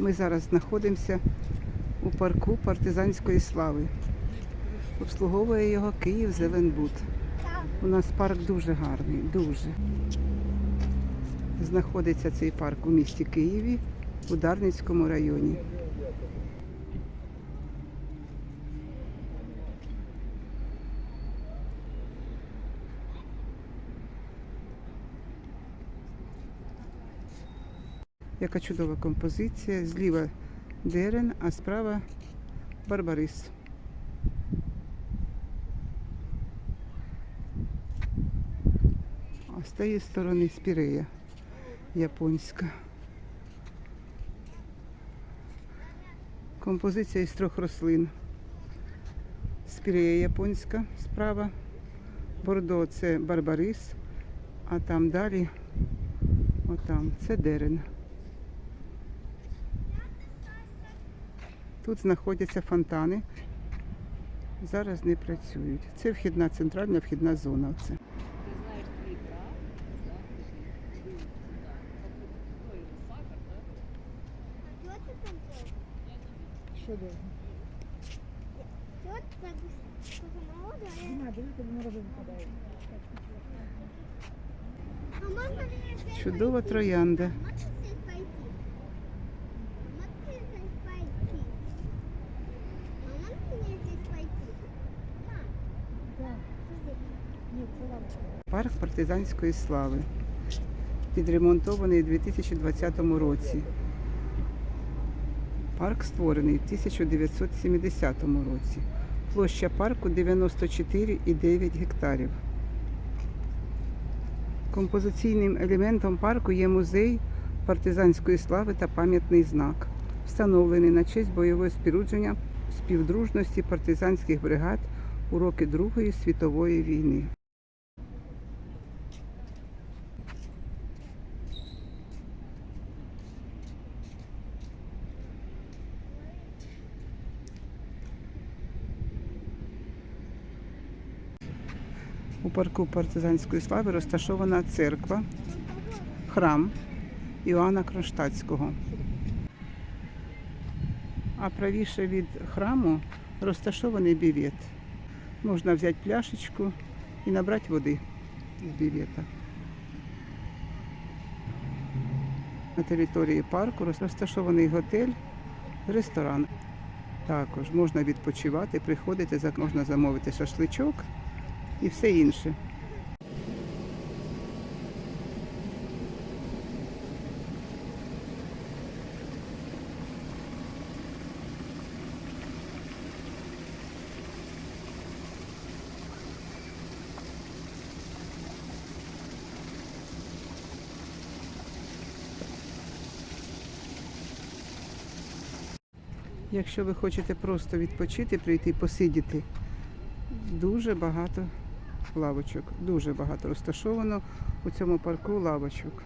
Ми зараз знаходимося у парку партизанської слави. Обслуговує його Київ Зеленбуд. У нас парк дуже гарний, дуже. Знаходиться цей парк у місті Києві, у Дарницькому районі. Яка чудова композиція. Зліва дерен, а справа барбарис. А з тієї сторони спірея японська. Композиція із трьох рослин. Спірея японська справа. Бордо це барбарис, а там далі, отам, це дерен. Тут знаходяться фонтани. Зараз не працюють. Це вхідна центральна вхідна зона. Оце. Що довго? Чего ты Парк партизанської слави. Відремонтований у 2020 році. Парк створений в 1970 році. Площа парку 94,9 гектарів. Композиційним елементом парку є музей партизанської слави та пам'ятний знак, встановлений на честь бойового спорудження співдружності партизанських бригад у роки Другої світової війни. У парку партизанської слави розташована церква, храм Іоанна Кронштадтського. А правіше від храму розташований бівет. Можна взяти пляшечку і набрати води з бівета. На території парку розташований готель, ресторан. Також можна відпочивати, приходити, можна замовити шашличок і все інше. Якщо ви хочете просто відпочити, прийти посидіти, дуже багато лавочок. Дуже багато розташовано у цьому парку лавочок.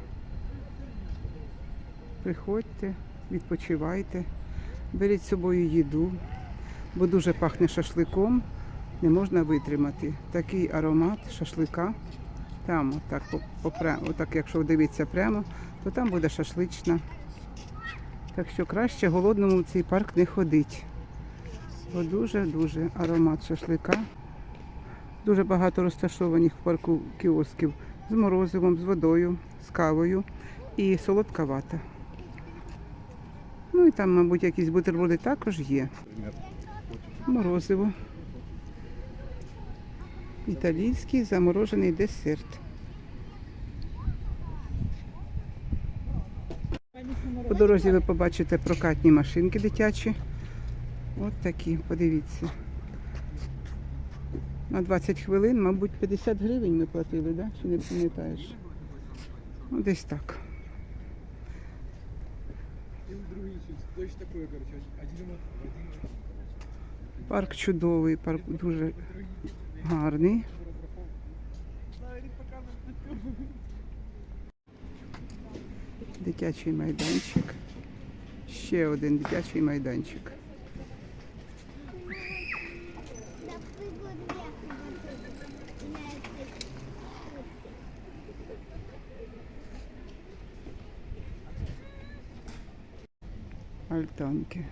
Приходьте, відпочивайте, беріть з собою їду, бо дуже пахне шашликом, не можна витримати. Такий аромат шашлика. Там, отак, отак, якщо дивитися прямо, то там буде шашлична. Так що краще голодному в цей парк не ходить. Бо дуже-дуже аромат шашлика. Дуже багато розташованих в парку кіосків з морозивом, з водою, з кавою і солодка вата. Ну і там, мабуть, якісь бутерброди також є. Морозиво. Італійський заморожений десерт. По дорозі ви побачите прокатні машинки дитячі. От такі, подивіться. На 20 хвилин, мабуть, 50 гривень ми платили, да? чи не пам'ятаєш? Ну, десь так. Парк чудовий, парк дуже гарний. Дитячий майданчик. Ще один дитячий майданчик. Альтанки.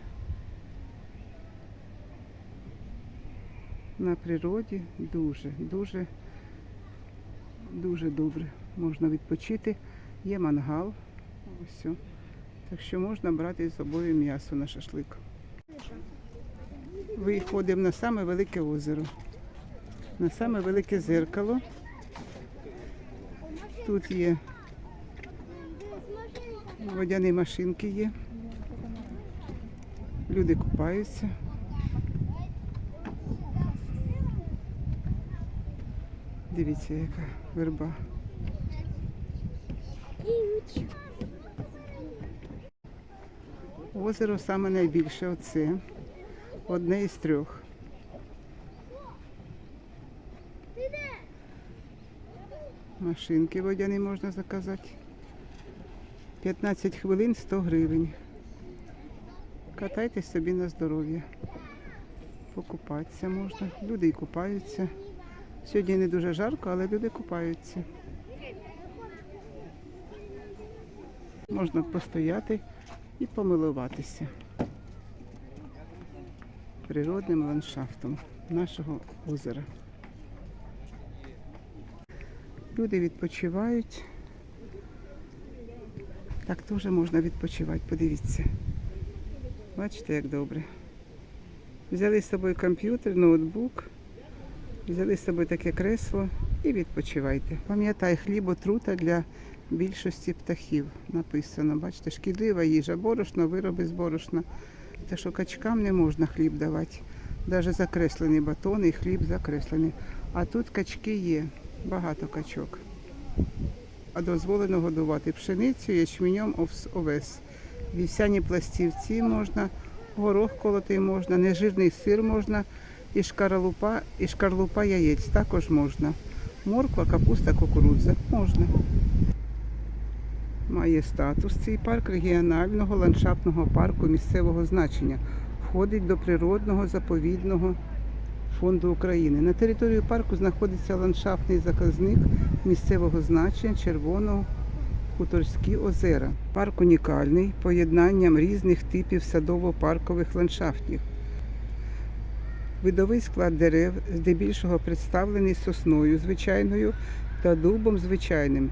На природі дуже, дуже, дуже добре. Можна відпочити. Є мангал. Ось. Так що можна брати з собою м'ясо на шашлик. Виходимо на саме велике озеро. На саме велике зеркало. Тут є водяні машинки є. Люди купаються. Дивіться, яка верба. Озеро саме найбільше оце. Одне із трьох. Машинки водяні можна заказати. 15 хвилин 100 гривень. Катайтесь собі на здоров'я. Покупатися можна. Люди і купаються. Сьогодні не дуже жарко, але люди купаються. Можна постояти і помилуватися природним ландшафтом нашого озера. Люди відпочивають. Так теж можна відпочивати, подивіться. Бачите, як добре. Взяли з собою комп'ютер, ноутбук, взяли з собою таке кресло і відпочивайте. Пам'ятай, хліб отрута для більшості птахів. Написано, бачите, шкідлива їжа, борошно, вироби з борошна. Те, що качкам не можна хліб давати. Навіть закреслений батон і хліб закреслений. А тут качки є, багато качок. А дозволено годувати пшеницю, ячменем, овес. Вівсяні пластівці можна, горох колотий можна, нежирний сир можна, і шкарлупа, і шкарлупа яєць також можна. Морква, капуста, кукурудза можна. Має статус цей парк регіонального ландшафтного парку місцевого значення. Входить до природного заповідного фонду України. На території парку знаходиться ландшафтний заказник місцевого значення Червоного Хуторські озера. Парк унікальний поєднанням різних типів садово-паркових ландшафтів. Видовий склад дерев здебільшого представлений сосною звичайною та дубом звичайним.